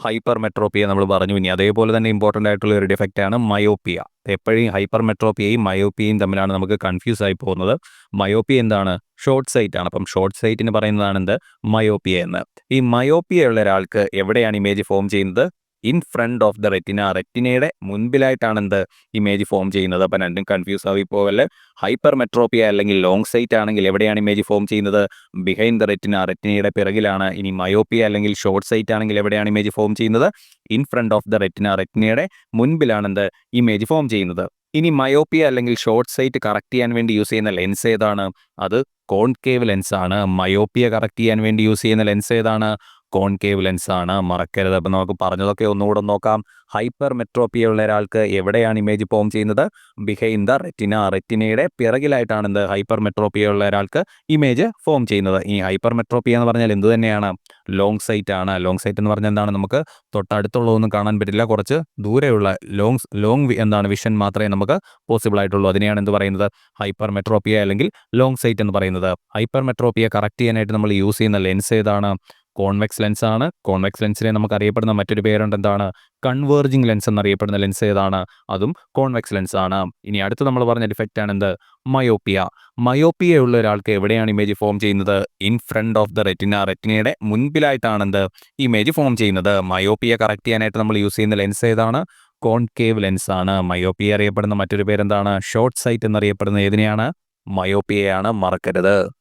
ഹൈപ്പർ മെട്രോപ്പിയ നമ്മൾ പറഞ്ഞു. ഇനി അതേപോലെ തന്നെ ഇമ്പോർട്ടന്റ് ആയിട്ടുള്ള ഒരു ഡിഫക്റ്റ് ആണ് മയോപ്പിയ എപ്പോഴും ഹൈപ്പർ മെട്രോപ്പിയയും മയോപ്പിയയും തമ്മിലാണ് നമുക്ക് കൺഫ്യൂസ് ആയി പോകുന്നത്. മയോപ്പിയ എന്താണ്? ഷോർട്ട് സൈറ്റ് ആണ്. അപ്പം ഷോർട്ട് സൈറ്റിന് പറയുന്നതാണ് എന്ത്? മയോപ്പിയ എന്ന്. ഈ മയോപ്പിയ ഉള്ള ഒരാൾക്ക് എവിടെയാണ് ഇമേജ് ഫോം ചെയ്യുന്നത്? In front of the retina. റെറ്റിനയുടെ മുൻപിലായിട്ടാണ് എന്ത് ഇമേജ് ഫോം ചെയ്യുന്നത്? അപ്പം രണ്ടും കൺഫ്യൂസ് ആയി പോകല്ലേ ഹൈപ്പർ മെട്രോപ്പിയ അല്ലെങ്കിൽ ലോങ് സൈറ്റ് ആണെങ്കിൽ എവിടെയാണ് ഇമേജ് ഫോം ചെയ്യുന്നത്? ബിഹൈൻഡ് ദ റെറ്റിന റെറ്റിനയുടെ പിറകിലാണ്. ഇനി മയോപ്പിയ അല്ലെങ്കിൽ ഷോർട്ട് സൈറ്റ് ആണെങ്കിൽ എവിടെയാണ് ഇമേജ് ഫോം ചെയ്യുന്നത്? In front of the retina റെറ്റിനയുടെ മുൻപിലാണ് എന്ത് ഇമേജ് ഫോം ചെയ്യുന്നത്. ഇനി മയോപ്പിയ അല്ലെങ്കിൽ ഷോർട്ട് സൈറ്റ് കറക്റ്റ് ചെയ്യാൻ വേണ്ടി യൂസ് ചെയ്യുന്ന ലെൻസ് ഏതാണ്? അത് കോൺകേവ് ലെൻസ് ആണ് മയോപ്പിയ കറക്റ്റ് ചെയ്യാൻ വേണ്ടി യൂസ് ചെയ്യുന്ന ലെൻസ് ഏതാണ്? കോൺകേവ് ലെൻസ് ആണ് മറക്കരുത്. അപ്പം നമുക്ക് പറഞ്ഞതൊക്കെ ഒന്നുകൂടെ നോക്കാം. ഹൈപ്പർ മെട്രോപ്പിയ ഉള്ള ഒരാൾക്ക് എവിടെയാണ് ഇമേജ് ഫോം ചെയ്യുന്നത്? Behind the retina. റെറ്റിനയുടെ പിറകിലായിട്ടാണ് എന്ത് ഹൈപ്പർ മെട്രോപ്പിയ ഉള്ള ഒരാൾക്ക് ഇമേജ് ഫോം ചെയ്യുന്നത്? ഈ ഹൈപ്പർ മെട്രോപ്പിയ എന്ന് പറഞ്ഞാൽ എന്ത് തന്നെയാണ്? ലോങ് സൈറ്റ് ആണ്. ലോങ് സൈറ്റ് എന്ന് പറഞ്ഞാൽ എന്താണ്? നമുക്ക് തൊട്ടടുത്തുള്ളതൊന്നും കാണാൻ പറ്റില്ല. കുറച്ച് ദൂരെയുള്ള ലോങ് ലോങ് എന്താണ്? വിഷൻ മാത്രമേ നമുക്ക് പോസിബിൾ ആയിട്ടുള്ളൂ. അതിനെയാണ് എന്ത് പറയുന്നത്? ഹൈപ്പർ മെട്രോപ്പിയ അല്ലെങ്കിൽ ലോങ് സൈറ്റ് എന്ന് പറയുന്നത്. ഹൈപ്പർ മെട്രോപ്പിയ കറക്റ്റ് ചെയ്യാനായിട്ട് നമ്മൾ യൂസ് ചെയ്യുന്ന ലെൻസ് ഏതാണ്? കോൺവെക്സ് ലെൻസ് ആണ്. കോൺവെക്സ് ലെൻസിനെ നമുക്ക് അറിയപ്പെടുന്ന മറ്റൊരു പേരുണ്ട്. എന്താണ്? കൺവേർജിങ് ലെൻസ് എന്നറിയപ്പെടുന്ന ലെൻസ് ഏതാണ്? അതും കോൺവെക്സ് ലെൻസ് ആണ്. ഇനി അടുത്ത് നമ്മൾ പറഞ്ഞ ഡിഫക്റ്റ് ആണ് എന്ത്? മയോപ്പിയ. മയോപ്പിയ ഉള്ള ഒരാൾക്ക് എവിടെയാണ് ഇമേജ് ഫോം ചെയ്യുന്നത്? In front of the retina. റെറ്റിനയുടെ മുൻപിലായിട്ടാണ് എന്ത്? ഇമേജ് ഫോം ചെയ്യുന്നത്. മയോപ്പിയ കറക്റ്റ് ചെയ്യാനായിട്ട് നമ്മൾ യൂസ് ചെയ്യുന്ന ലെൻസ് ഏതാണ്? കോൺകേവ് ലെൻസ് ആണ്. മയോപ്പിയ അറിയപ്പെടുന്ന മറ്റൊരു പേരെന്താണ്? ഷോർട്ട് സൈറ്റ് എന്നറിയപ്പെടുന്ന ഏതിനെയാണ്? മയോപ്പിയയാണ്. മറക്കരുത്.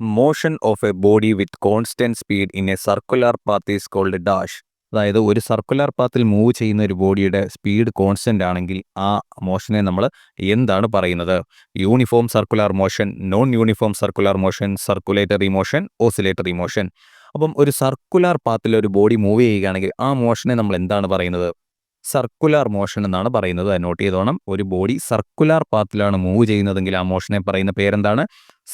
Motion of a body with constant speed in a circular path is called dash അതായത് ഒരു സർക്കുലർ പാത്തിൽ മൂവ് ചെയ്യുന്ന ഒരു ബോഡിയുടെ സ്പീഡ് കോൺസ്റ്റന്റ് ആണെങ്കിൽ ആ മോഷനെ നമ്മൾ എന്താണ് പറയുന്നത്? Uniform circular motion non uniform circular motion circulatory motion oscillatory motion അപ്പം ഒരു സർക്കുലർ പാത്തിൽ ഒരു ബോഡി മൂവ് ചെയ്യുകയാണെങ്കിൽ ആ മോഷനെ നമ്മൾ എന്താണ് പറയുന്നത്? സർക്കുലർ മോഷൻ എന്നാണ് പറയുന്നത്. നോട്ട് ചെയ്തോണം. ഒരു ബോഡി സർക്കുലർ പാത്തിലാണ് മൂവ് ചെയ്യുന്നതെങ്കിൽ ആ മോഷനെ പറയുന്ന പേരെന്താണ്?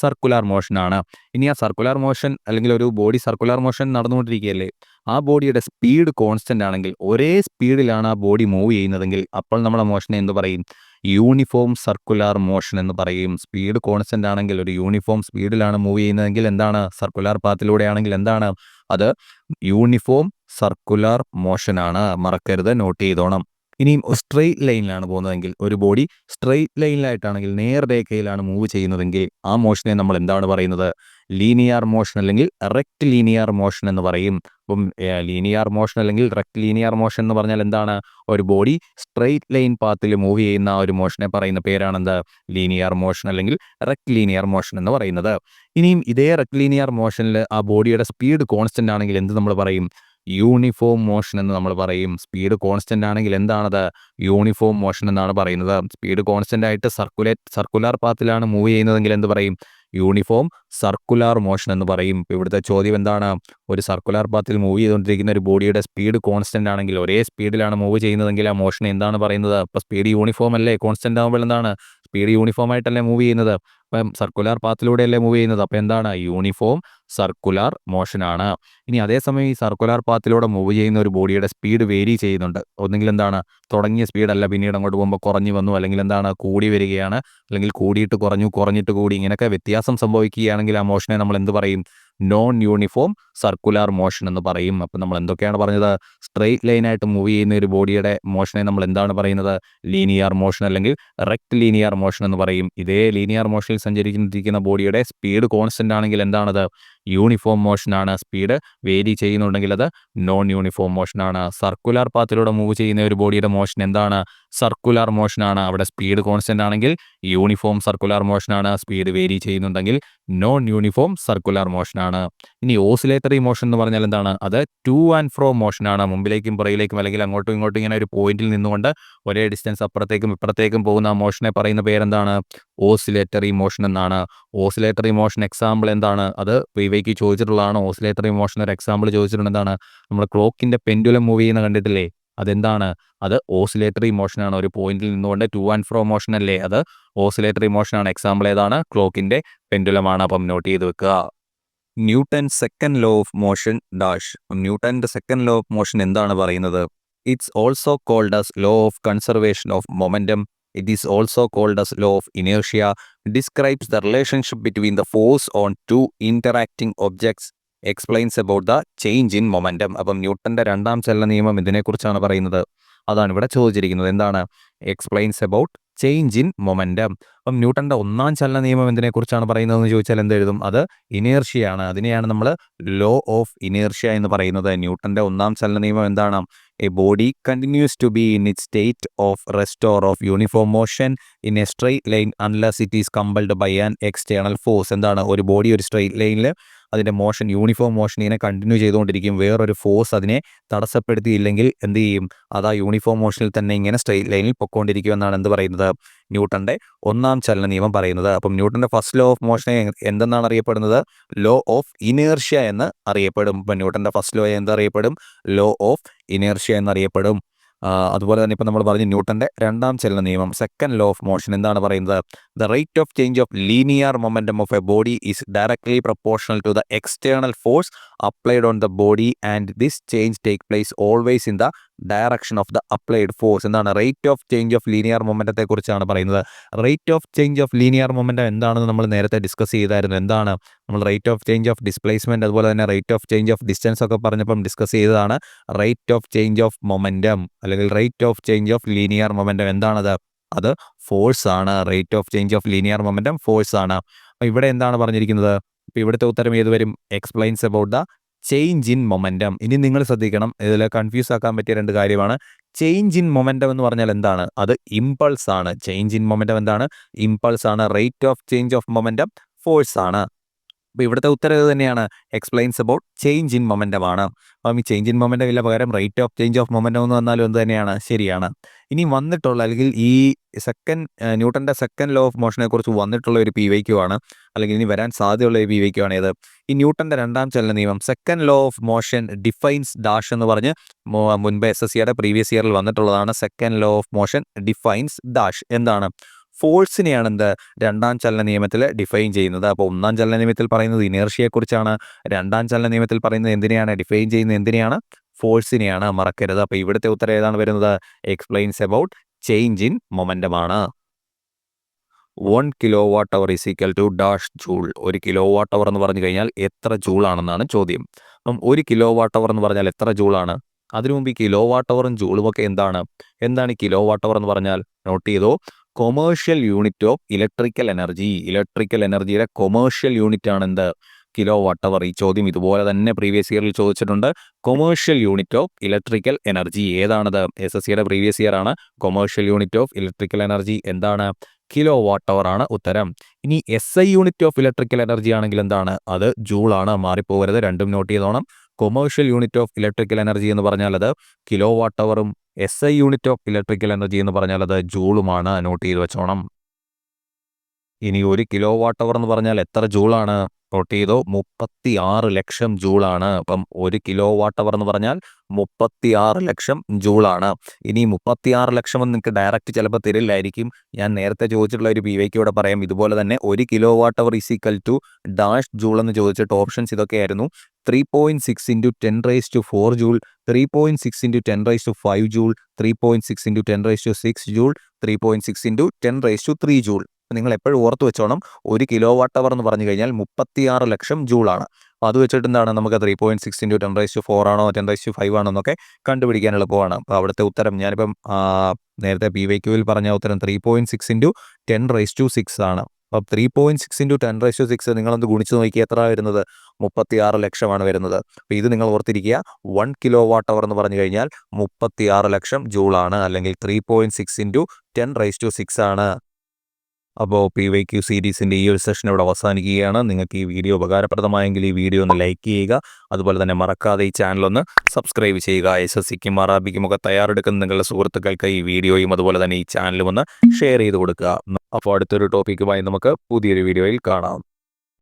സർക്കുലാർ മോഷനാണ്. ഇനി ആ സർക്കുലാർ മോഷൻ അല്ലെങ്കിൽ ഒരു ബോഡി സർക്കുലർ മോഷൻ നടന്നുകൊണ്ടിരിക്കുകയല്ലേ? ആ ബോഡിയുടെ സ്പീഡ് കോൺസ്റ്റന്റ് ആണെങ്കിൽ ഒരേ സ്പീഡിലാണ് ആ ബോഡി മൂവ് ചെയ്യുന്നതെങ്കിൽ അപ്പോൾ നമ്മളെ മോഷനെ എന്ത് പറയും? യൂണിഫോം സർക്കുലർ മോഷൻ എന്ന് പറയും. സ്പീഡ് കോൺസ്റ്റന്റ് ആണെങ്കിൽ ഒരു യൂണിഫോം സ്പീഡിലാണ് മൂവ് ചെയ്യുന്നതെങ്കിൽ എന്താണ്? സർക്കുലർ പാത്തിലൂടെയാണെങ്കിൽ എന്താണ്? അത് യൂണിഫോം സർക്കുലാർ മോഷനാണ്. മറക്കരുത് നോട്ട് ചെയ്തോണം. ഇനിയും സ്ട്രെയിറ്റ് ലൈനിലാണ് പോകുന്നതെങ്കിൽ ഒരു ബോഡി സ്ട്രെയിറ്റ് ലൈനിലായിട്ടാണെങ്കിൽ നേർരേഖയിലാണ് മൂവ് ചെയ്യുന്നതെങ്കിൽ ആ മോഷനെ നമ്മൾ എന്താണ് പറയുന്നത്? ലീനിയർ മോഷൻ അല്ലെങ്കിൽ റെക്റ്റ് ലീനിയർ മോഷൻ എന്ന് പറയും. അപ്പം ലീനിയർ മോഷൻ അല്ലെങ്കിൽ റെക്റ്റ് ലീനിയർ മോഷൻ എന്ന് പറഞ്ഞാൽ എന്താണ്? ഒരു ബോഡി സ്ട്രെയിറ്റ് ലൈൻ പാത്തിൽ മൂവ് ചെയ്യുന്ന ഒരു മോഷനെ പറയുന്ന പേരാണെന്ത്? ലീനിയർ മോഷൻ അല്ലെങ്കിൽ റെക്റ്റ് ലീനിയർ മോഷൻ എന്ന് പറയുന്നത്. ഇനിയും ഇതേ റെക്റ്റ് ലീനിയർ മോഷനിൽ ആ ബോഡിയുടെ സ്പീഡ് കോൺസ്റ്റന്റ് ആണെങ്കിൽ എന്ത് നമ്മൾ പറയും? യൂണിഫോം മോഷൻ എന്ന് നമ്മൾ പറയും. സ്പീഡ് കോൺസ്റ്റന്റ് ആണെങ്കിൽ എന്താണത് യൂണിഫോം മോഷൻ എന്നാണ് പറയുന്നത്. സ്പീഡ് കോൺസ്റ്റന്റ് ആയിട്ട് സർക്കുലേറ്റ് സർക്കുലാർ പാത്തിലാണ് മൂവ് ചെയ്യുന്നതെങ്കിൽ എന്ത് പറയും? യൂണിഫോം സർക്കുലാർ മോഷൻ എന്ന് പറയും. ഇവിടുത്തെ ചോദ്യം എന്താണ്? ഒരു സർക്കുലാർ പാത്തിൽ മൂവ് ചെയ്തുകൊണ്ടിരിക്കുന്ന ഒരു ബോഡിയുടെ സ്പീഡ് കോൺസ്റ്റന്റ് ആണെങ്കിൽ ഒരേ സ്പീഡിലാണ് മൂവ് ചെയ്യുന്നതെങ്കിൽ ആ മോഷൻ എന്താണ് പറയുന്നത്? അപ്പോൾ സ്പീഡ് യൂണിഫോം അല്ലേ? കോൺസ്റ്റന്റ് ആകുമ്പോൾ എന്താണ്? സ്പീഡ് യൂണിഫോം ആയിട്ടല്ലേ മൂവ് ചെയ്യുന്നത്? അപ്പം സർക്കുലാർ പാത്തിലൂടെയല്ലേ മൂവ് ചെയ്യുന്നത്? അപ്പോൾ എന്താണ്? യൂണിഫോം സർക്കുലാർ മോഷനാണ് ഇനി അതേസമയം ഈ സർക്കുലാർ പാത്തിലൂടെ മൂവ് ചെയ്യുന്ന ഒരു ബോഡിയുടെ സ്പീഡ് വേരി ചെയ്യുന്നുണ്ട്. ഒന്നെങ്കിൽ എന്താണ്? തുടങ്ങിയ സ്പീഡല്ല പിന്നീട് അങ്ങോട്ട് പോകുമ്പോൾ കുറഞ്ഞു വന്നു. അല്ലെങ്കിൽ എന്താണ്? കൂടി വരികയാണ്. അല്ലെങ്കിൽ കൂടിയിട്ട് കുറഞ്ഞു കുറഞ്ഞിട്ട് കൂടി. ഇങ്ങനെയൊക്കെ വ്യത്യാസം സംഭവിക്കുകയാണെങ്കിൽ ആ മോഷനെ നമ്മൾ എന്ത് പറയും? നോൺ യൂണിഫോം സർക്കുലാർ മോഷൻ എന്ന് പറയും. അപ്പം നമ്മൾ എന്തൊക്കെയാണ് പറഞ്ഞത്? സ്ട്രെയിറ്റ് ലൈനായിട്ട് മൂവ് ചെയ്യുന്ന ഒരു ബോഡിയുടെ മോഷനെ നമ്മൾ എന്താണ് പറയുന്നത്? ലീനിയർ മോഷൻ അല്ലെങ്കിൽ റെക്റ്റ് ലീനിയർ മോഷൻ എന്ന് പറയും. ഇതേ ലീനിയർ മോഷനിൽ സഞ്ചരിച്ചിരിക്കുന്ന ബോഡിയുടെ സ്പീഡ് കോൺസ്റ്റന്റ് ആണെങ്കിൽ എന്താണത്? Uniform മോഷനാണ് speed. വേരി ചെയ്യുന്നുണ്ടെങ്കിൽ അത് നോൺ യൂണിഫോം മോഷനാണ്. സർക്കുലർ പാത്തിലൂടെ മൂവ് ചെയ്യുന്ന ഒരു ബോഡിയുടെ മോഷൻ എന്താണ്? സർക്കുലാർ മോഷനാണ്. അവിടെ സ്പീഡ് കോൺസ്റ്റന്റ് ആണെങ്കിൽ യൂണിഫോം സർക്കുലാർ മോഷനാണ് സ്പീഡ് വേരി ചെയ്യുന്നുണ്ടെങ്കിൽ നോൺ യൂണിഫോം സർക്കുലാർ മോഷനാണ് ഇനി ഓസിലേറ്ററി മോഷൻ എന്ന് പറഞ്ഞാൽ എന്താണ്? അത് ടു ആൻഡ് ഫ്രോ മോഷനാണ് മുമ്പിലേക്കും പുറകിലേക്കും അല്ലെങ്കിൽ അങ്ങോട്ടും ഇങ്ങോട്ടും ഇങ്ങനെ ഒരു പോയിന്റിൽ നിന്നുകൊണ്ട് ഒരേ ഡിസ്റ്റൻസ് അപ്പുറത്തേക്കും ഇപ്പുറത്തേക്കും പോകുന്ന മോഷനെ പറയുന്ന പേരെന്താണ്? ഓസിലേറ്ററി മോഷൻ എന്നാണ്. ഓസിലേറ്ററി മോഷൻ എക്സാമ്പിൾ എന്താണ്? അത് ഇവയ്ക്ക് ചോദിച്ചിട്ടുള്ളതാണ്? ഓസിലേറ്ററി മോഷൻ ഒരു എക്സാമ്പിൾ ചോദിച്ചിട്ടുണ്ട്. എന്താണ്? നമ്മൾ ക്ലോക്കിന്റെ പെൻഡുലം മൂവ് ചെയ്യുന്ന കണ്ടിട്ടില്ലേ? അതെന്താണ്? അത് ഓസിലേറ്ററി മോഷനാണ് ഒരു പോയിന്റിൽ നിന്നുകൊണ്ട് ടു ആൻഡ് ഫ്രോ മോഷൻ അല്ലേ? അത് ഓസിലേറ്ററി മോഷനാണ് എക്സാമ്പിൾ ഏതാണ്? ക്ലോക്കിന്റെ പെൻഡുലമാണ് അപ്പം നോട്ട് ചെയ്ത് വെക്കുക. Newton second law of motion dash ന്യൂട്ടന്റെ സെക്കൻഡ് ലോ ഓഫ് മോഷൻ എന്താണ് പറയുന്നത്? It's also called as law of conservation of momentum it is also called as law of inertia describes the relationship between the force on two interacting objects explains about the change in momentum അപ്പം ന്യൂട്ടന്റെ രണ്ടാം ചലന നിയമം ഇതിനെക്കുറിച്ചാണ് പറയുന്നത്. അതാണ് ഇവിടെ ചോദിച്ചിരിക്കുന്നത്. എന്താണ്? Explains about change in momentum അപ്പം ന്യൂട്ടന്റെ ഒന്നാം ചലന നിയമം എന്തിനെക്കുറിച്ചാണ് പറയുന്നതെന്ന് ചോദിച്ചാൽ എന്ത് എഴുതും? അത് ഇനേർഷ്യയാണ്. അതിനെയാണ് നമ്മൾ ലോ ഓഫ് ഇനേർഷ്യ എന്ന് പറയുന്നത്. ന്യൂട്ടന്റെ ഒന്നാം ചലന നിയമം എന്താണ്? A body continues to be in it state of rest or of uniform motion in a straight line unless it is compelled by an external force എന്താണ്? ഒരു ബോഡി ഒരു സ്ട്രെയിറ്റ് ലൈനിൽ അതിന്റെ മോഷൻ യൂണിഫോം മോഷൻ ഇങ്ങനെ കണ്ടിന്യൂ ചെയ്തുകൊണ്ടിരിക്കും. വേറൊരു ഫോഴ്സ് അതിനെ തടസ്സപ്പെടുത്തിയില്ലെങ്കിൽ എന്ത് ചെയ്യും? അത് ആ യൂണിഫോം മോഷനിൽ തന്നെ ഇങ്ങനെ സ്ട്രെയിറ്റ് ലൈനിൽ പൊക്കോണ്ടിരിക്കും എന്നാണ് എന്ത് പറയുന്നത്? ന്യൂട്ടന്റെ ഒന്നാം ചലന നിയമം പറയുന്നത്. അപ്പം ന്യൂട്ടന്റെ ഫസ്റ്റ് ലോ ഓഫ് മോഷൻ എന്തെന്നാണ് അറിയപ്പെടുന്നത്? ലോ ഓഫ് ഇനേർഷ്യ എന്ന് അറിയപ്പെടും. ഇപ്പം ന്യൂട്ടന്റെ ഫസ്റ്റ് ലോ എന്തറിയപ്പെടും ലോ ഓഫ് ഇനേർഷ്യ എന്നറിയപ്പെടും അതുപോലെ തന്നെ ഇപ്പം നമ്മൾ പറഞ്ഞു ന്യൂട്ടന്റെ രണ്ടാം ചലന നിയമം സെക്കൻഡ് ലോ ഓഫ് മോഷൻ എന്താണ് പറയുന്നത്? The rate of change of linear momentum of a body is directly proportional to the external force applied on the body and this change take place always in the direction of the applied force എന്താണ്? Rate of change of linear മൊമെന്റത്തെ കുറിച്ചാണ് പറയുന്നത്. Rate of change of linear momentum എന്താണെന്ന് നമ്മൾ നേരത്തെ ഡിസ്കസ് ചെയ്തായിരുന്നു. എന്താണ്? നമ്മൾ rate of change of displacement അതുപോലെ തന്നെ rate of change of distance ഒക്കെ പറഞ്ഞപ്പം ഡിസ്കസ് ചെയ്തതാണ്. Rate of change of momentum അല്ലെങ്കിൽ rate of change of linear momentum എന്താണത്? അത് ഫോഴ്സ് ആണ്. Rate of change of linear momentum force ആണ്. അപ്പോൾ ഇവിടെ എന്താണ് പറഞ്ഞിരിക്കുന്നത്? ഇപ്പോൾ ഇവിടുത്തെ ഉത്തരം ഏത് വരും? Explains about the change in momentum ഇനി നിങ്ങൾ ശ്രദ്ധിക്കണം. ഇതിൽ കൺഫ്യൂസ് ആക്കാൻ പറ്റിയ രണ്ട് കാര്യമാണ്. ചേഞ്ച് ഇൻ മൊമെന്റം എന്ന് പറഞ്ഞാൽ എന്താണ്? അത് ഇമ്പൾസ് ആണ്. ചേഞ്ച് ഇൻ മൊമെന്റം എന്താണ്? ഇമ്പൾസ് ആണ്. Rate of change of momentum force ആണ്. അപ്പോൾ ഇവിടുത്തെ ഉത്തരം തന്നെയാണ്. Explains about change in momentum ആണ്. അപ്പം ഈ ചേഞ്ച് ഇൻ മൊമെന്റം ഇല്ല പകരം rate of change of momentum എന്ന് വന്നാലും എന്ത് തന്നെയാണ്? ശരിയാണ്. ഇനി വന്നിട്ടുള്ള അല്ലെങ്കിൽ ഈ സെക്കൻഡ് ന്യൂട്ടന്റെ സെക്കൻഡ് ലോ ഓഫ് മോഷനെ കുറിച്ച് വന്നിട്ടുള്ള ഒരു പി വൈക്യു ആണ്. അല്ലെങ്കിൽ ഇനി വരാൻ സാധ്യതയുള്ള ഒരു പി വൈക്യു ആണ് ഏത്? ഈ ന്യൂട്ടന്റെ രണ്ടാം ചലന നിയമം second law of motion defines dash എന്ന് പറഞ്ഞ് മുൻപ് എസ് എസ് സിയുടെ പ്രീവിയസ് ഇയറിൽ വന്നിട്ടുള്ളതാണ് second law of motion defines dash എന്താണ്? ഫോഴ്സിനെയാണ് എന്ത്? രണ്ടാം ചലന നിയമത്തിൽ ഡിഫൈൻ ചെയ്യുന്നത്. അപ്പോൾ ഒന്നാം ചലന നിയമത്തിൽ പറയുന്നത് ഇനേർഷ്യയെക്കുറിച്ചാണ് രണ്ടാം ചലന നിയമത്തിൽ പറയുന്നത് എന്തിനെയാണ്? ഡിഫൈൻ ചെയ്യുന്നത് എന്തിനെയാണ്? ഫോഴ്സിനെയാണ് മറക്കരുത്. അപ്പോൾ ഇവിടുത്തെ ഉത്തരം ഏതാണ് വരുന്നത്? Explains about change in മൊമെന്റമാണ് one kilo watt hour is equal to dash joule ഒരു കിലോ വാട്ട് അവർ എന്ന് പറഞ്ഞു കഴിഞ്ഞാൽ എത്ര ജൂൾ ആണെന്നാണ് ചോദ്യം. അപ്പം ഒരു കിലോ വാട്ട് അവർ എന്ന് പറഞ്ഞാൽ എത്ര ജൂളാണ് അതിനു മുമ്പ് ഈ കിലോ വാട്ട് അവറും ജൂളും ഒക്കെ എന്താണ്? എന്താണ് ഈ കിലോ വാട്ട് അവർ എന്ന് പറഞ്ഞാൽ? നോട്ട് ചെയ്തോ. Commercial unit of electrical energy electrical എനർജിയുടെ കൊമേഴ്ഷ്യൽ യൂണിറ്റ് ആണ് എന്ത്? കിലോ വട്ടവർ ഈ ചോദ്യം ഇതുപോലെ തന്നെ പ്രീവിയസ് ഇയറിൽ ചോദിച്ചിട്ടുണ്ട്. Commercial unit of electrical energy ഏതാണത്? എസ് എസ് സിയുടെ പ്രീവിയസ് ഇയർ ആണ്. Commercial unit of electrical energy എന്താണ്? കിലോ വാട്ട് അവർ ആണ് ഉത്തരം. ഇനി S I unit of electrical energy ആണെങ്കിൽ എന്താണ്? അത് ജൂൾ ആണ് മാറിപ്പോകരുത്. രണ്ടും note ചെയ്തോണം. Commercial unit of electrical energy എന്ന് പറഞ്ഞാൽ അത് kilo watt അവറും S I unit of electrical energy എന്ന് പറഞ്ഞാൽ അത് ജൂളുമാണ് നോട്ട് ചെയ്ത് വെച്ചോണം. ഇനി ഒരു കിലോ വാട്ട് അവർ എന്ന് പറഞ്ഞാൽ എത്ര ജൂളാണ് നോട്ട് ചെയ്തോ. മുപ്പത്തി ആറ് ലക്ഷം ജൂളാണ് അപ്പം ഒരു കിലോ വാട്ട് അവർ എന്ന് പറഞ്ഞാൽ മുപ്പത്തി ആറ് ലക്ഷം ജൂളാണ് ഇനി മുപ്പത്തി ആറ് ലക്ഷം എന്ന് നിങ്ങൾക്ക് ഡയറക്റ്റ് ചിലപ്പോൾ തരില്ലായിരിക്കും. ഞാൻ നേരത്തെ ചോദിച്ചിട്ടുള്ള ഒരു പി വൈക്ക് ഇവിടെ പറയാം. ഇതുപോലെ തന്നെ ഒരു kilo watt hour equal to dash joule എന്ന് ചോദിച്ചിട്ട് ഓപ്ഷൻസ് ഇതൊക്കെയായിരുന്നു three point six into ten raise to four joule three point six into ten raise to five joule three point six into ten raise to six joule three point six into ten raise to three joule. നിങ്ങൾ എപ്പോഴും ഓർത്ത് വെച്ചോണം ഒരു കിലോ വാട്ട് അവർ എന്ന് പറഞ്ഞു കഴിഞ്ഞാൽ മുപ്പത്തിയാറ് ലക്ഷം ജൂളാണ് അപ്പോൾ അത് വെച്ചിട്ട് എന്താണ് നമുക്ക് three point six into ten raise to four ആണോ ടെൻ റൈസ് ടു ഫൈവ് ആണോ എന്നൊക്കെ കണ്ടുപിടിക്കാൻ എളുപ്പമാണ്. അപ്പോൾ അവിടുത്തെ ഉത്തരം ഞാനിപ്പം നേരത്തെ പി വൈ ക്യൂവിൽ പറഞ്ഞ ഉത്തരം three point six into ten raise to six ആണ്. അപ്പം three point six into ten raise to six നിങ്ങളൊന്ന് ഗുണിച്ച് നോക്കി എത്ര വരുന്നത്? മുപ്പത്തിയാറ് ലക്ഷമാണ് വരുന്നത്. അപ്പോൾ ഇത് നിങ്ങൾ ഓർത്തിരിക്കുക വൺ കിലോ വാട്ട് അവർ എന്ന് പറഞ്ഞു കഴിഞ്ഞാൽ മുപ്പത്തിയാറ് ലക്ഷം ജൂളാണ് അല്ലെങ്കിൽ three point six into ten raise to six ആണ്. അപ്പോൾ പി വൈ ക്യു സീരീസിന്റെ ഈ ഒരു സെഷൻ ഇവിടെ അവസാനിക്കുകയാണ്. നിങ്ങൾക്ക് ഈ വീഡിയോ ഉപകാരപ്രദമായെങ്കിൽ ഈ വീഡിയോ ഒന്ന് ലൈക്ക് ചെയ്യുക. അതുപോലെ തന്നെ മറക്കാതെ ഈ ചാനൽ ഒന്ന് സബ്സ്ക്രൈബ് ചെയ്യുക. എസ് എസ് സിക്കും അറാബിക്കും ഒക്കെ തയ്യാറെടുക്കുന്ന നിങ്ങളുടെ സുഹൃത്തുക്കൾക്ക് ഈ വീഡിയോയും അതുപോലെ തന്നെ ഈ ചാനലും ഒന്ന് ഷെയർ ചെയ്ത് കൊടുക്കുക. അപ്പോൾ അടുത്തൊരു ടോപ്പിക്കുമായി നമുക്ക് പുതിയൊരു വീഡിയോയിൽ കാണാം.